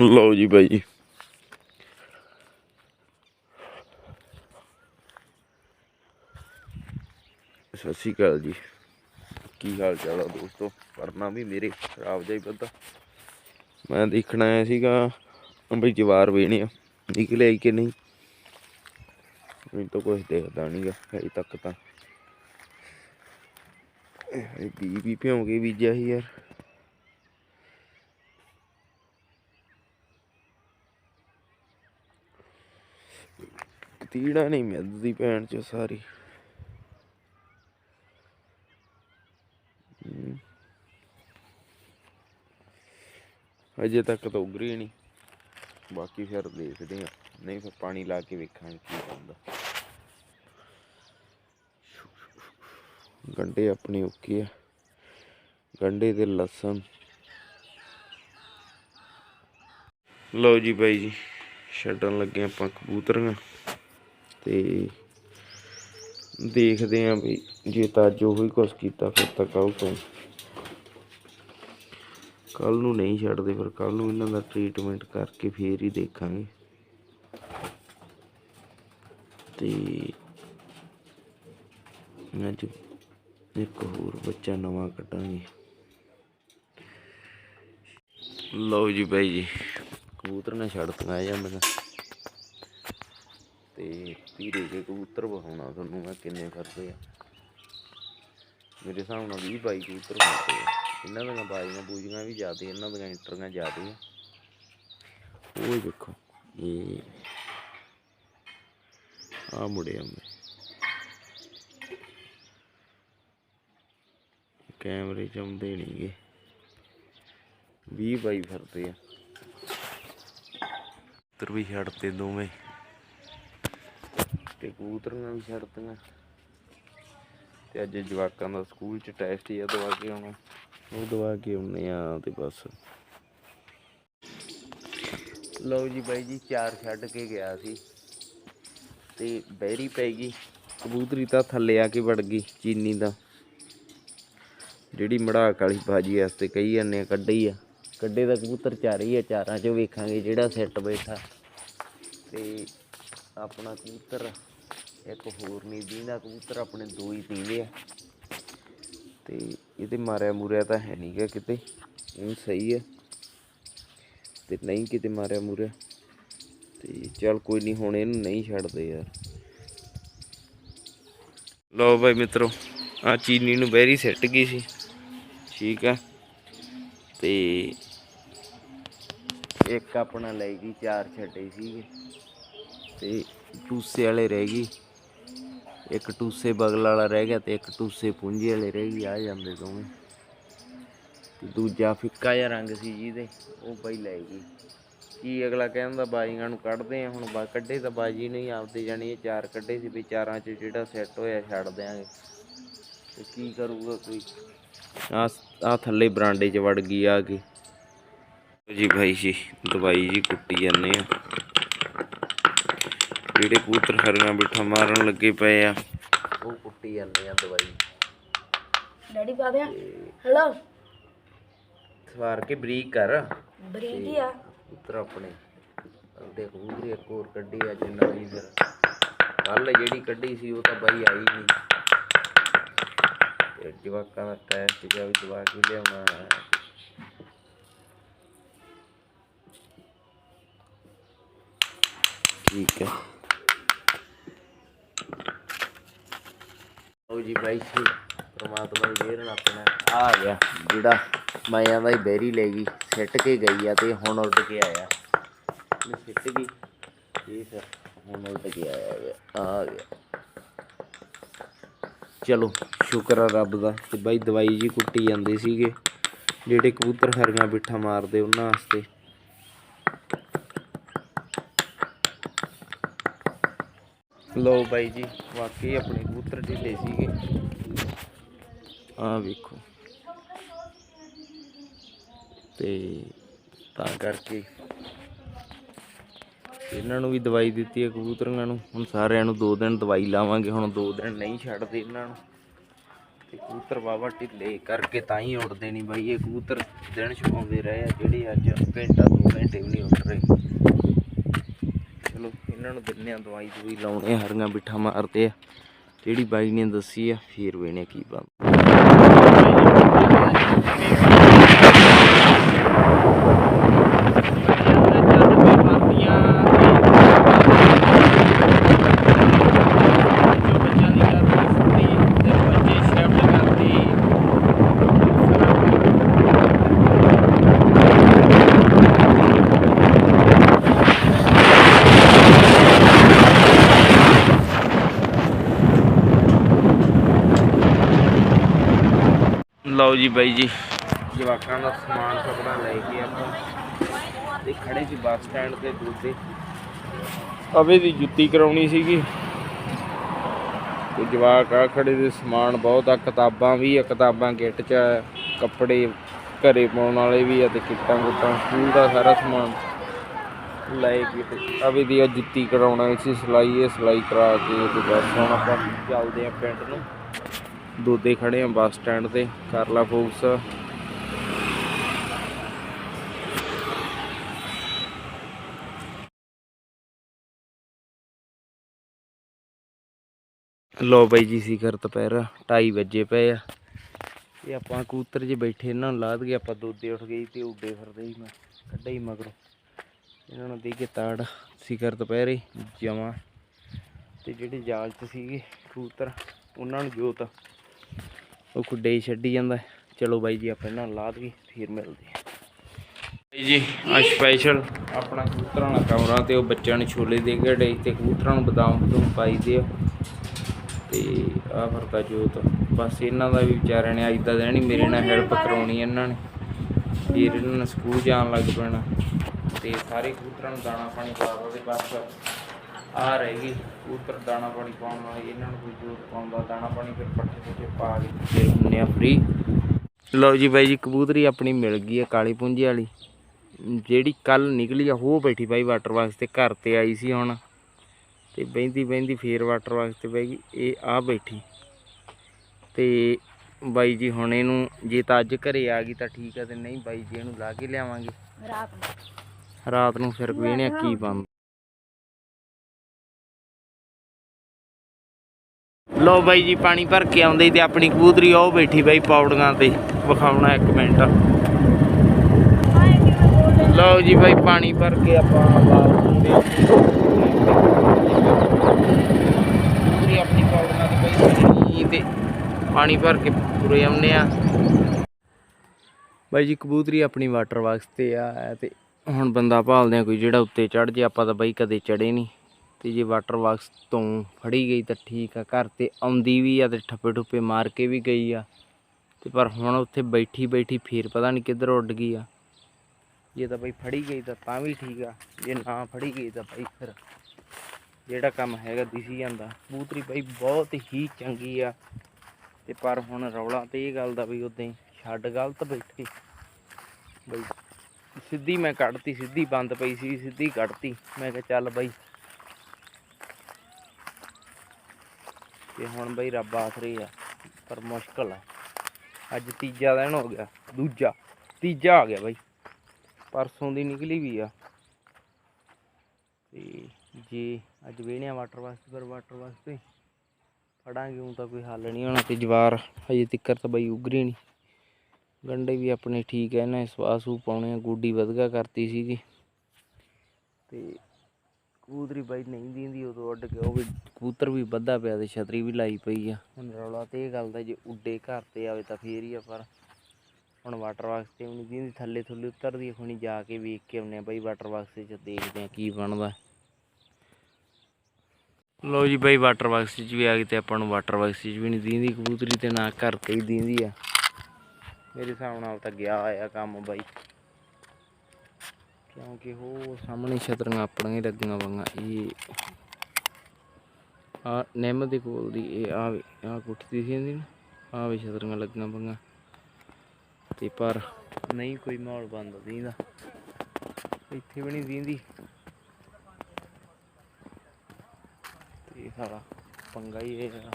ਲਓ ਜੀ ਬਾਈ ਜੀ। ਸਤਿ ਸ਼੍ਰੀ ਅਕਾਲ ਜੀ। ਕੀ ਹਾਲ ਚਾਲ ਆ ਦੋਸਤੋ? ਪਰਨਾ ਵੀ ਮੇਰੇ ਖਰਾਬ ਜਿਹਾ ਹੀ ਬੱਦਾ। ਮੈਂ ਦੇਖਣਾ ਆਇਆ ਸੀਗਾ, ਬਈ ਜਵਾਰ ਵੇਣੇ ਆ। ਨਿਕਲੇ ਕਿ ਨਹੀਂ? ਮੈਨੂੰ ਤਾਂ ਕੁਝ ਦੇਖਦਾ ਨਹੀਂਗਾ ਅਜੇ ਤੱਕ ਤਾਂ। ਇਹ ਬੀ ਵੀ ਭਿਉਂ ਕੇ ਬੀਜਿਆ ਸੀ ਯਾਰ। ਤੀੜਾ ਨਹੀਂ ਮਿਲਦੀ ਭੈਣ ਚ ਸਾਰੀ। ਅਜੇ ਤੱਕ ਤਾਂ ਉਗਰੀ ਨਹੀਂ। ਬਾਕੀ ਫਿਰ ਦੇਖਦੇ ਆ ਨਹੀਂ ਫਿਰ ਪਾਣੀ ਲਾ ਕੇ ਵੇਖਾਂਗੇ ਕੀ ਹੁੰਦਾ ਗੰਡੇ ਆਪਣੀ ਓਕੇ ਆ। ਗੰਡੇ ਤੇ ਲਸਣ। ਲਓ ਜੀ ਬਾਈ ਜੀ, ਛੱਡਣ ਲੱਗੇ ਆਪਾਂ ਕਬੂਤਰੀਆਂ। ਤੇ ਦੇਖਦੇ ਆਂ ਵੀ ਜੇ ਤਾਂ ਅੱਜ ਉਹੀ ਕੁਛ ਕੀਤਾ, ਫਿਰ ਤਾਂ ਕੱਲ ਤੋਂ। ਕੱਲ ਨੂੰ ਨਹੀਂ ਛੱਡਦੇ, ਫਿਰ ਕੱਲ ਨੂੰ ਇਹਨਾਂ ਦਾ ਟ੍ਰੀਟਮੈਂਟ ਕਰਕੇ ਫੇਰ ਹੀ ਦੇਖਾਂਗੇ। ਤੇ ਅੱਜ ਇੱਕ ਹੋਰ ਬੱਚਾ ਨਵਾਂ ਕੱਢਾਂਗੇ। ਲਓ ਜੀ ਬਾਈ ਜੀ, ਕਬੂਤਰ ਨੇ ਛੱਡ ਛੱਡਤੀਆਂ ਜਾਂਦੀਆਂ ਤੇ ਧੀਰੇ ਦੇ ਕਬੂਤਰ ਵਿਖਾਉਣਾ ਤੁਹਾਨੂੰ ਮੈਂ ਕਿੰਨੇ ਫਿਰਦੇ ਆ। ਮੇਰੇ ਹਿਸਾਬ ਨਾਲ 20 ਬਾਈ ਕਬੂਤਰ ਹੁੰਦੇ ਆ। ਇਹਨਾਂ ਦੀਆਂ ਬਾਜ਼ੀਆਂ ਬੂਜੀਆਂ ਵੀ ਜ਼ਿਆਦੇ, ਇਹਨਾਂ ਦੀਆਂ ਇੰਟਰੀਆਂ ਜ਼ਿਆਦੇ ਆ। ਉਹ ਦੇਖੋ, ਇਹ ਆ ਮੁੜੇ ਆਉਂਦੇ ਕੈਮਰੇ ਚ ਆਉਂਦੇ ਨਹੀਂਗੇ 20 ਬਾਈ ਫਿਰਦੇ ਆ। ਕਬੂਤਰ ਵੀ ਛੱਡਤੇ ਦੋਵੇਂ। ਤੇ ਕਬੂਤਰੀਆਂ ਵੀ ਛੱਡਤੀਆਂ। ਤੇ ਅੱਜ ਜਵਾਕਾਂ ਦਾ ਸਕੂਲ ਚ ਟੈਸਟ ਹੀ ਆ ਦਵਾ ਕੇ ਆਉਣਾ। ਉਹ ਦਵਾ ਕੇ ਆਉਨੇ ਆ ਤੇ ਬਸ। ਲਓ ਜੀ ਬਾਈ ਜੀ ਚਾਰ ਛੱਡ ਕੇ ਗਿਆ ਸੀ। ਤੇ ਬੈਰੀ ਪੈ ਗਈ। ਕਬੂਤਰੀ ਤਾਂ ਥੱਲੇ ਆ ਕੇ ਵੜ ਗਈ ਚੀਨੀ ਦਾ। ਜਿਹੜੀ ਮੜਾਕ ਵਾਲੀ ਬਾਜੀ ਵਾਸਤੇ ਕਹੀ ਜਾਂਦੇ ਆ ਕੱਢੀ ਆ। ਕੱਢੇ ਦਾ ਕਬੂਤਰ ਚਾਰ ਹੀ ਆ ਚਾਰਾਂ ਚੋਂ ਵੇਖਾਂਗੇ ਜਿਹੜਾ ਸੈੱਟ ਬੈਠਾ। ਤੇ ਆਪਣਾ ਕਬੂਤਰ, ਇੱਕ ਹੋਰ ਨਹੀਂ ਦੀਂਦਾ ਕਬੂਤਰ, ਆਪਣੇ ਦੋ ਹੀ ਪੀਂਦੇ ਆ। ਤੇ ਇਹਦੇ ਮਾਰਿਆ ਮੂਰਿਆ ਤਾਂ ਹੈ ਨਹੀਂ ਗਾ ਕਿਤੇ ਇਹ ਸਹੀ ਹੈ ਤੇ ਨਹੀਂ ਕਿਤੇ ਮਾਰਿਆ ਮੂਰਿਆ, ਤੇ ਚੱਲ ਕੋਈ ਨਹੀਂ ਹੁਣ ਇਹਨੂੰ ਨਹੀਂ ਛੱਡਦੇ ਯਾਰ। ਲਓ ਭਾਈ ਮਿੱਤਰੋ ਆ ਚੀਨੀ ਨੂੰ ਬੈਰੀ ਸਿੱਟ ਗਈ ਸੀ। ਠੀਕ ਆ। ਤੇ ਇੱਕ ਆਪਣਾ ਲੈ ਗਈ, ਚਾਰ ਛੱਡੇ ਸੀਗੇ। ਤੇ ਟੂਸੇ ਵਾਲੇ ਰਹਿ ਗਈ। ਇੱਕ ਟੂਸੇ ਬਗਲ ਵਾਲਾ ਰਹਿ ਗਿਆ ਤੇ ਇੱਕ ਟੂਸੇ ਪੁੰਜੇ ਵਾਲੇ ਰਹਿ ਗਏ ਆ ਜਾਂਦੇ ਦੋਵੇਂ। ਤੇ ਦੂਜਾ ਫਿੱਕਾ ਜਿਹਾ ਰੰਗ ਸੀ ਜਿਹਦੇ ਉਹ ਬਈ ਲੈ ਗਈ। ਕੀ ਅਗਲਾ ਕਹਿੰਦਾ, ਬਾਜੀਆਂ ਨੂੰ ਕੱਢਦੇ ਆ, ਹੁਣ ਬਾ, ਕੱਢੇ ਤਾਂ ਬਾਜੀ ਨਹੀਂ ਆਪਦੇ ਜਾਣੀ ਇਹ ਚਾਰ ਕੱਢੇ ਸੀ ਵੀ ਚਾਰਾਂ ਚ ਜਿਹੜਾ ਸੈੱਟ ਹੋਇਆ ਛੱਡ ਦਿਆਂਗੇ। ਤੇ ਕੀ ਕਰੂਗਾ ਕੋਈ? ਆ ਆ ਥੱਲੇ ਬਰਾਂਡੇ 'ਚ ਵੜ ਗਈ ਆ ਕੇ। ਜੀ ਭਾਈ ਜੀ, ਦਵਾਈ ਜੀ ਕੁੱਟੀ ਜਾਂਦੇ ਆ। ਜਿਹੜੇ ਕਬੂਤਰ ਹਰੀਆਂ ਬਿਠਾ ਮਾਰਨ ਲੱਗੇ ਪਏ ਆ। ਉਹ ਕੁੱਟੀ ਜਾਂਦੇ ਆ ਦਵਾਈ। ਡੈਡੀ ਪਾ ਦਿਆਂ। ਹੈਲੋ। ਸਵਾਰ ਕੇ ਬਰੀਕ ਕਰ। ਬਰੀਕ ਹੀ ਆ। ਕਬੂਤਰ ਆਪਣੇ। ਦੇ ਕਬੂਤਰੀ ਇੱਕ ਹੋਰ ਕੱਢੀ ਅੱਜ ਨਵੀਂ ਫਿਰ ਕੱਲ ਜਿਹੜੀ ਕੱਢੀ ਸੀ ਉਹ ਤਾਂ ਬਾਈ ਆਈ ਨਹੀਂ। ਜਵਾਕਾਂ ਦਾ ਟੈਸਟ ਜਿਹਾ ਵੀ ਦਵਾ ਕੇ ਲਿਆਉਣਾ ਹੈ। ਠੀਕ ਹੈ। ਲਓ ਜੀ ਬਾਈ ਜੀ, ਪ੍ਰਮਾਤਮਾ ਦੀ ਮਿਹਰ ਨਾਲ ਆਪਣਾ ਆ ਗਿਆ। ਜਿਹੜਾ ਮਾਇਆ ਦਾ ਹੀ ਬੈਰੀ ਲੈ ਗਈ, ਸਿੱਟ ਕੇ ਗਈ ਆ ਤੇ ਹੁਣ ਉੱਡ ਕੇ ਆਇਆ। ਇਹ ਸਿੱਟ ਗਈ ਇਹ ਫਿਰ ਹੁਣ ਉੱਡ ਕੇ ਆਇਆ ਆ ਗਿਆ। ਚਲੋ, ਸ਼ੁਕਰ ਆ ਰੱਬ ਦਾ ਤੇ ਬਾਈ ਦਵਾਈ ਜੀ ਕੁੱਟੀ ਜਾਂਦੇ ਸੀਗੇ, ਜਿਹੜੇ ਕਬੂਤਰ ਹਰੀਆਂ ਬਿੱਠਾ ਮਾਰਦੇ ਉਹਨਾਂ ਵਾਸਤੇ। ਲੋ ਬਾਈ ਜੀ, ਵਾਕਈ ਆਪਣੇ ਕਬੂਤਰ ਢਿੱਲੇ ਸੀਗੇ। ਆਹ ਵੇਖੋ। ਤੇ ਤਾਂ ਕਰਕੇ ਇਹਨਾਂ ਨੂੰ ਵੀ ਦਵਾਈ ਦਿੱਤੀ ਹੈ ਕਬੂਤਰਾਂ ਨੂੰ। ਹੁਣ ਸਾਰਿਆਂ ਨੂੰ ਦੋ ਦਿਨ ਦਵਾਈ ਲਾਵਾਂਗੇ, ਹੁਣ ਦੋ ਦਿਨ ਨਹੀਂ ਛੱਡਦੇ ਇਹਨਾਂ ਨੂੰ। ਤੇ ਕਬੂਤਰ ਵਾਵਾ ਢਿੱਲੇ ਕਰਕੇ ਤਾਂ ਹੀ ਉੱਡਦੇ ਨਹੀਂ ਬਾਈ। ਇਹ ਕਬੂਤਰ ਦਿਨ ਛਪਾਉਂਦੇ ਰਹੇ ਆ, ਜਿਹੜੇ ਅੱਜ ਘੰਟਾ ਦੋ ਘੰਟੇ ਵੀ ਨਹੀਂ ਉੱਠ ਰਹੇ। ਇਹਨਾਂ ਨੂੰ ਦਿੰਨੇ ਆ ਦਵਾਈ ਦਵਾਈ ਲਾਉਣੇ ਆ, ਹਰੀਆਂ ਬਿੱਠਾ ਮਾਰਦੇ ਆ। ਜਿਹੜੀ ਬਾਈ ਨੇ ਦੱਸੀ ਆ ਫੇਰ ਵੇਣੇ ਕੀ ਬਣ ਬਾਈ ਜੀ। ਜਵਾਕਾਂ ਦਾ ਸਮਾਨ ਸਭਰਾ ਲੈ ਕੇ ਆਪਾਂ ਤੇ ਖੜੇ ਸੀ ਬੱਸ ਸਟੈਂਡ ਤੇ ਦੂਜੇ। ਅਵੇ ਦੀ ਜੁੱਤੀ ਕਰਾਉਣੀ ਸੀਗੀ। ਤੇ ਜਵਾਕ ਆ ਖੜੇ ਦੇ ਸਮਾਨ ਬਹੁਤ ਆ, ਕਿਤਾਬਾਂ ਵੀ ਆ, ਕਿਤਾਬਾਂ ਕਿੱਟ ਚ ਕੱਪੜੇ ਘਰੇ ਪਾਉਣ ਵਾਲੇ ਵੀ ਆ ਤੇ ਕਿੱਟਾਂ ਕੁੱਟਾਂ, ਸਕੂਲ ਦਾ ਸਾਰਾ ਸਮਾਨ ਲੈ ਕੇ ਤੇ ਅਵੇ ਦੀ ਆ ਜੁੱਤੀ ਕਰਾਉਣਾ ਸੀ, ਸਿਲਾਈ ਇਹ ਸਿਲਾਈ ਕਰਾ ਕੇ ਤੇ ਬਸ ਹੁਣ ਆਪਾਂ ਚੱਲਦੇ ਆ ਪਿੰਡ ਨੂੰ। ਦੋਦੇ ਖੜੇ ਆ ਬੱਸ ਸਟੈਂਡ ਤੇ, ਕਰ ਲਾ ਫੋਕਸ। ਲੋ ਬਾਈ ਜੀ ਸਿਖਰ ਦੁਪਹਿਰ 2:30 ਵਜੇ ਪਏ ਆ। ਇਹ ਆਪਾਂ ਕੂਤਰ 'ਚ ਬੈਠੇ, ਇਹਨਾਂ ਨੂੰ ਲਾਦ ਗਏ ਆਪਾਂ ਦੋਦੇ ਉੱਠ ਗਈ ਤੇ ਉੱਡੇ ਫਿਰਦੇ ਹੀ ਮੈਂ ਕੱਢੇ ਹੀ ਮਗਰੋਂ। ਇਹਨਾਂ ਨੂੰ ਦੇ ਕੇ ਤਾੜ ਸਿਖਰ ਦੁਪਹਿਰੇ, ਜਮਾ। ਤੇ ਜਿਹੜੇ ਜਾਲ 'ਚ ਸੀਗੇ ਕੂਤਰ, ਉਹਨਾਂ ਨੂੰ ਜੋਤ। ਉਹ ਖੁੱਡੇ ਹੀ ਛੱਡੀ ਜਾਂਦਾ। ਚਲੋ ਬਾਈ ਜੀ, ਆਪਾਂ ਇਹਨਾਂ ਨੂੰ ਲਾਦ ਕੇ ਫਿਰ ਮਿਲਦੇ ਆ ਬਾਈ ਜੀ ਆ ਸਪੈਸ਼ਲ ਆਪਣਾ ਕਬੂਤਰਾਂ ਦਾ ਕਮਰਾ ਤੇ ਉਹ ਬੱਚਿਆਂ ਨੂੰ ਛੋਲੇ ਦੇ ਕੇ ਡੇ ਤੇ ਕਬੂਤਰਾਂ ਨੂੰ ਬਦਾਮ ਬਦੂਮ ਪਾਈ ਦੇ ਆ। ਤੇ ਆ ਫਰਦਾ ਜੋਤ, ਬਸ ਇਹਨਾਂ ਦਾ ਵੀ ਵਿਚਾਰਿਆਂ ਨੇ ਅੱਜ ਦਾ ਦਿਨ ਹੀ ਮੇਰੇ ਨਾਲ ਹੈਲਪ ਕਰਾਉਣੀ ਇਹਨਾਂ ਨੇ। ਫਿਰ ਇਹਨਾਂ ਨੇ ਸਕੂਲ ਜਾਣ ਲੱਗ ਪੈਣਾ। ਤੇ ਸਾਰੇ ਕਬੂਤਰਾਂ ਨੂੰ ਦਾਣਾ ਪਾਣੀ ਪਾ ਦੋ ਤੇ ਬਸ। ਆ ਰਹੇਗੀ ਕਬੂਤਰ ਦਾਣਾ ਪਾਣੀ ਪਾਉਣ ਵਾਲੀ ਇਹਨਾਂ ਨੂੰ ਕੋਈ ਜ਼ਰੂਰਤ ਪਾਉਂਦਾ ਦਾਣਾ ਪਾਣੀ ਫਿਰ ਪੱਠੇ ਪੁੱਠੇ ਪਾ ਕੇ ਫਿਰ ਹੁੰਨੇ ਆ ਫ੍ਰੀ ਲਓ ਜੀ ਬਾਈ ਜੀ ਕਬੂਤਰੀ ਆਪਣੀ ਮਿਲ ਗਈ ਹੈ ਕਾਲੀ ਪੁੰਜੀ ਵਾਲੀ। ਜਿਹੜੀ ਕੱਲ ਨਿਕਲੀ ਆ ਉਹ ਬੈਠੀ ਬਾਈ ਵਾਟਰ ਬਾਕਸ ਤੇ ਘਰ ਤੇ ਆਈ ਸੀ ਹੁਣ। ਤੇ ਬਹਿੰਦੀ ਬਹਿੰਦੀ ਫੇਰ ਵਾਟਰ ਬਾਕਸ ਤੇ ਬਹਿ ਗਈ ਇਹ ਆ ਬੈਠੀ। ਤੇ ਬਾਈ ਜੀ ਹੁਣ ਇਹਨੂੰ ਜੇ ਤਾਂ ਅੱਜ ਘਰੇ ਆ ਗਈ ਤਾਂ ਠੀਕ ਆ ਤੇ ਨਹੀਂ ਬਾਈ ਜੀ ਇਹਨੂੰ ਲਾ ਕੇ ਲਿਆਵਾਂਗੇ। ਰਾਤ ਨੂੰ। ਰਾਤ ਨੂੰ ਫਿਰ ਵੇਹਣਿਆ ਕੀ ਬੰਦ ਲੋ ਬਾਈ ਜੀ, ਪਾਣੀ ਭਰ ਕੇ ਆਉਂਦੇ ਤੇ ਆਪਣੀ ਕਬੂਤਰੀ ਉਹ ਬੈਠੀ ਬਾਈ ਪੌੜੀਆਂ ਤੇ। ਵਿਖਾਉਣਾ ਇੱਕ ਮਿੰਟ। ਲਓ ਜੀ ਬਾਈ, ਪਾਣੀ ਭਰ ਕੇ ਆਪਾਂ ਬਾਥਰੂਮ ਦੇ ਕਬੂਤਰੀ ਆਪਣੀ ਪੌੜੀਆਂ ਤੇ ਬਾਈ ਤੇ ਪਾਣੀ ਭਰ ਕੇ ਪੂਰੇ ਆਉਂਦੇ ਆ ਬਾਈ ਜੀ, ਕਬੂਤਰੀ ਆਪਣੀ ਵਾਟਰ ਬਾਕਸ ਤੇ ਆ ਤੇ ਹੁਣ ਬੰਦਾ ਭਾਲਦੇ ਆ ਕੋਈ ਜਿਹੜਾ ਉੱਤੇ ਚੜ ਜੇ, ਆਪਾਂ ਤਾਂ ਬਾਈ ਕਦੇ ਚੜੇ ਨਹੀਂ। ਤੇ ਜੇ ਵਾਟਰ ਬਾਕਸ ਤੋਂ ਫੜੀ ਗਈ ਤਾਂ ਠੀਕ ਆ, ਘਰ ਤੇ ਆਉਂਦੀ ਵੀ ਆ ਤੇ ਠੱਪੇ ਠੁੱਪੇ ਮਾਰ ਕੇ ਵੀ ਗਈ ਆ। ਤੇ ਪਰ ਹੁਣ ਉੱਥੇ ਬੈਠੀ ਬੈਠੀ ਫੇਰ ਪਤਾ ਨਹੀਂ ਕਿੱਧਰ ਉੱਡ ਗਈ ਆ। ਜੇ ਤਾਂ ਬਾਈ ਫੜੀ ਗਈ ਤਾਂ ਤਾਂ ਵੀ ਠੀਕ ਆ, ਜੇ ਨਾ ਫੜੀ ਗਈ ਤਾਂ ਬਾਈ ਫਿਰ ਜਿਹੜਾ ਕੰਮ ਹੈਗਾ ਦਿਸੀ ਜਾਂਦਾ। ਕਬੂਤਰੀ ਬਾਈ ਬਹੁਤ ਹੀ ਚੰਗੀ ਆ। ਤੇ ਪਰ ਹੁਣ ਰੌਲਾ ਤੇ ਇਹ ਗੱਲ ਦਾ ਵੀ ਉਦਾਂ ਹੀ ਛੱਡ ਗਲਤ ਬੈਠੀ ਬਈ ਸਿੱਧੀ ਮੈਂ ਕੱਢਤੀ, ਸਿੱਧੀ ਬੰਦ ਪਈ ਸੀ, ਸਿੱਧੀ ਕੱਢਤੀ। ਮੈਂ ਕਿਹਾ ਚੱਲ ਬਈ ਤੇ ਹੁਣ ਬਈ ਰੱਬ ਆਸਰੇ ਆ, ਪਰ ਮੁਸ਼ਕਲ ਆ। ਅੱਜ ਤੀਜਾ ਦਿਨ ਹੋ ਗਿਆ, ਦੂਜਾ, ਤੀਜਾ ਆ ਗਿਆ ਬਈ। ਪਰਸੋਂ ਦੀ ਨਿਕਲੀ ਵੀ ਆ। ਤੇ ਜੇ ਅੱਜ ਵੇਹਣਿਆ ਵਾਟਰ ਵਾਸਤੇ ਪਰ ਵਾਟਰ ਵਾਸਤੇ ਫੜਾਂਗੇ ਉਹ ਤਾਂ ਕੋਈ ਹੱਲ ਨਹੀਂ ਹੋਣਾ ਤੇ ਜਵਾਰ ਹਜੇ ਤਿੱਕਰ ਤਾਂ ਬਈ ਉਗਰੀ ਨਹੀਂ। ਗੰਡੇ ਵੀ ਆਪਣੇ ਠੀਕ ਐ ਇਹਨਾਂ ਸਵਾਸੂ ਪਾਉਣੇ ਆ, ਗੋਡੀ ਵਧਗਾ ਕਰਤੀ ਸੀਗੀ। ਤੇ ਕਬੂਤਰੀ ਬਾਈ ਨਹੀਂ ਦਿੰਦੀ, ਉਦੋਂ ਉੱਡ ਕੇ ਉਹ ਵੀ ਕਬੂਤਰ ਵੀ ਵੱਧਾ ਪਿਆ ਤੇ ਛਤਰੀ ਵੀ ਲਾਈ ਪਈ ਆ। ਹੁਣ ਰੌਲਾ ਤੇ ਇਹ ਗੱਲ ਦਾ ਜੇ ਉੱਡੇ ਘਰ ਤੇ ਆਵੇ ਤਾਂ ਫੇਰ ਹੀ ਆ, ਪਰ ਹੁਣ ਵਾਟਰ ਬਾਕਸ ਤੇ ਵੀ ਨਹੀਂ ਦਿੰਦੀ, ਥੱਲੇ ਥੱਲੇ ਉਤਰਦੀ ਹੁਣੀ ਜਾ ਕੇ ਵੇਖ ਕੇ ਆਉਨੇ ਆ ਬਾਈ ਵਾਟਰ ਬਾਕਸ 'ਚ ਦੇਖਦੇ ਆ ਕੀ ਬਣਦਾ। ਲੋ ਜੀ ਬਾਈ ਵਾਟਰ ਬਾਕਸ 'ਚ ਵੀ ਆ ਗਈ ਤੇ ਆਪਾਂ ਨੂੰ ਵਾਟਰ ਬਾਕਸ 'ਚ ਵੀ ਨਹੀਂ ਦਿੰਦੀ, ਕਬੂਤਰੀ ਤੇ ਨਾ ਘਰ ਤੇ ਹੀ ਦਿੰਦੀ ਆ। ਮੇਰੇ ਹਿਸਾਬ ਨਾਲ ਤਾਂ ਗਿਆ ਆ ਕੰਮ ਬਾਈ। ਕਿਉਂਕਿ ਉਹ ਸਾਹਮਣੇ ਛਤਰੀਆਂ ਆਪਣੀਆਂ ਹੀ ਲੱਗੀਆਂ ਵਾਂਗਾ ਇਹ ਆ ਨਿੰਮ ਦੇ ਕੋਲ ਦੀ, ਇਹ ਆ ਆ ਕੁੱਟਦੀ ਸੀ ਇਹਦੀ ਆ ਵੀ ਛਤਰੀਆਂ ਲੱਗੀਆਂ ਵਾਂਗਾ ਤੇ ਪਰ ਨਹੀਂ ਕੋਈ ਮਾਹੌਲ ਬੰਦ ਦੀਂਦਾ। ਇੱਥੇ ਵੀ ਨਹੀਂ ਦੀਂਦੀ। ਤੇ ਸਾਰਾ ਪੰਗਾ ਹੀ ਇਹ ਆ।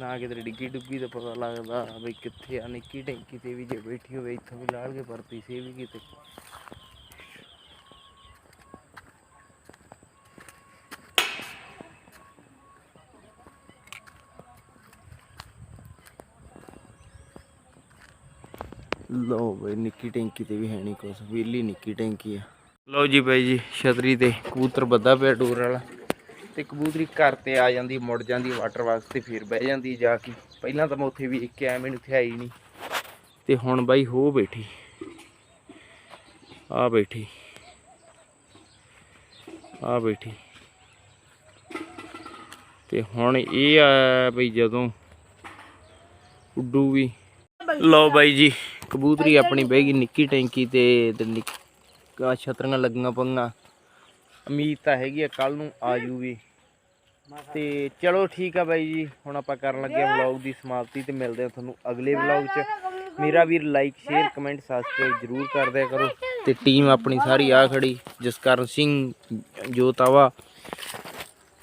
ਨਾ ਕਿਤੇ ਡਿੱਗੀ ਡੁੱਗੀ ਦਾ ਪਤਾ ਲੱਗਦਾ ਵੀ ਕਿੱਥੇ ਆ, ਨਿੱਕੀ ਟੈਂਕੀ ਤੇ ਵੀ ਜੇ ਬੈਠੀ ਹੋਵੇ, ਇੱਥੋਂ ਵੀ ਲਾਲ ਕੇ ਪਰਤੀ ਸੀ ਵੀ ਕਿਤੇ। ਲਓ ਬਈ, ਨਿੱਕੀ ਟੈਂਕੀ ਤੇ ਵੀ ਹੈ ਨਹੀਂ ਕੁਛ ਵਿਹਲੀ ਨਿੱਕੀ ਟੈਂਕੀ ਆ। ਲਓ ਜੀ ਬਾਈ ਜੀ, ਛਤਰੀ ਤੇ ਕਬੂਤਰ ਬੱਧਾ ਪਿਆ ਡੋਰ ਵਾਲਾ ਤੇ ਕਬੂਤਰੀ ਘਰ ਤੇ ਆ ਜਾਂਦੀ, ਮੁੜ ਜਾਂਦੀ ਵਾਟਰ ਵਾਸਤੇ ਫਿਰ ਬਹਿ ਜਾਂਦੀ ਜਾ ਕੇ। ਪਹਿਲਾਂ ਤਾਂ ਮੈਂ ਉੱਥੇ ਵੀ ਇੱਕ ਐ ਮੈਨੂੰ ਇੱਥੇ ਆਈ ਨਹੀਂ ਤੇ ਹੁਣ ਬਾਈ ਹੋ ਬੈਠੀ। ਆ ਬੈਠੀ। ਆ ਬੈਠੀ। ਤੇ ਹੁਣ ਇਹ ਆ ਬਈ ਜਦੋਂ ਉੱਡੂ ਵੀ ਲਓ ਬਾਈ ਜੀ ਕਬੂਤਰੀ ਆਪਣੀ ਬਹਿ ਗਈ ਨਿੱਕੀ ਟੈਂਕੀ ਤੇ ਤੇ ਨਿੱਕਾ ਛਤਰੀਆਂ ਲੱਗੀਆਂ ਪੰਗਾ ਉਮੀਦ ਤਾਂ ਹੈਗੀ ਆ ਕੱਲ ਨੂੰ ਆ ਜੂਗੀ। ਤੇ ਚਲੋ ਠੀਕ ਆ ਬਾਈ ਜੀ, ਹੁਣ ਆਪਾਂ ਕਰਨ ਲੱਗੇ ਆ ਵਲੌਗ ਦੀ ਸਮਾਪਤੀ ਤੇ ਮਿਲਦੇ ਆ ਤੁਹਾਨੂੰ ਅਗਲੇ ਵਲੌਗ 'ਚ। ਮੇਰਾ ਵੀਰ ਲਾਈਕ ਸ਼ੇਅਰ ਕਮੈਂਟ ਸਬਸਕ੍ਰਾਈਬ ਜਰੂਰ ਕਰ ਦਿਆ ਕਰੋ। ਤੇ ਟੀਮ ਆਪਣੀ ਸਾਰੀ ਆ ਖੜੀ, ਜਸਕਰਨ ਸਿੰਘ, ਜੋਤਾਵਾ।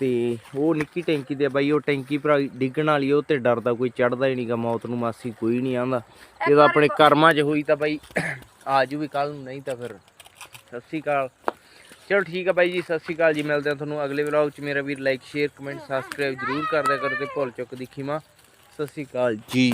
ਤੇ ਉਹ ਨਿੱਕੀ ਟੈਂਕੀ ਦੇ ਬਾਈ ਉਹ ਟੈਂਕੀ ਭਰਾ ਡਿੱਗਣ ਵਾਲੀ ਉਹ ਤੇ ਡਰਦਾ ਕੋਈ ਚੜਦਾ ਹੀ ਨਹੀਂਗਾ ਮੌਤ ਨੂੰ ਮਾਸੀ ਕੋਈ ਨਹੀਂ ਆਂਦਾ। ਇਹ ਤਾਂ ਆਪਣੇ ਕਰਮਾਂ 'ਚ ਹੋਈ ਤਾਂ ਬਾਈ ਆ ਜੂ ਵੀ ਕੱਲ ਨੂੰ ਨਹੀਂ ਤਾਂ ਫਿਰ। ਸਤਿ ਸ਼੍ਰੀ ਅਕਾਲ। ਚਲੋ ਠੀਕ ਆ ਬਾਈ ਜੀ ਸਤਿ ਸ਼੍ਰੀ ਅਕਾਲ ਜੀ ਮਿਲਦੇ ਆ ਤੁਹਾਨੂੰ ਅਗਲੇ ਵਲੌਗ 'ਚ। ਮੇਰਾ ਵੀਰ ਲਾਈਕ ਸ਼ੇਅਰ ਕਮੈਂਟ ਸਬਸਕ੍ਰਾਈਬ ਜਰੂਰ ਕਰ ਦਿਆ ਕਰੋ ਤੇ ਭੁੱਲ ਚੁੱਕ ਦੀ ਖੀਮਾ। ਸਤਿ ਸ਼੍ਰੀ ਅਕਾਲ ਜੀ।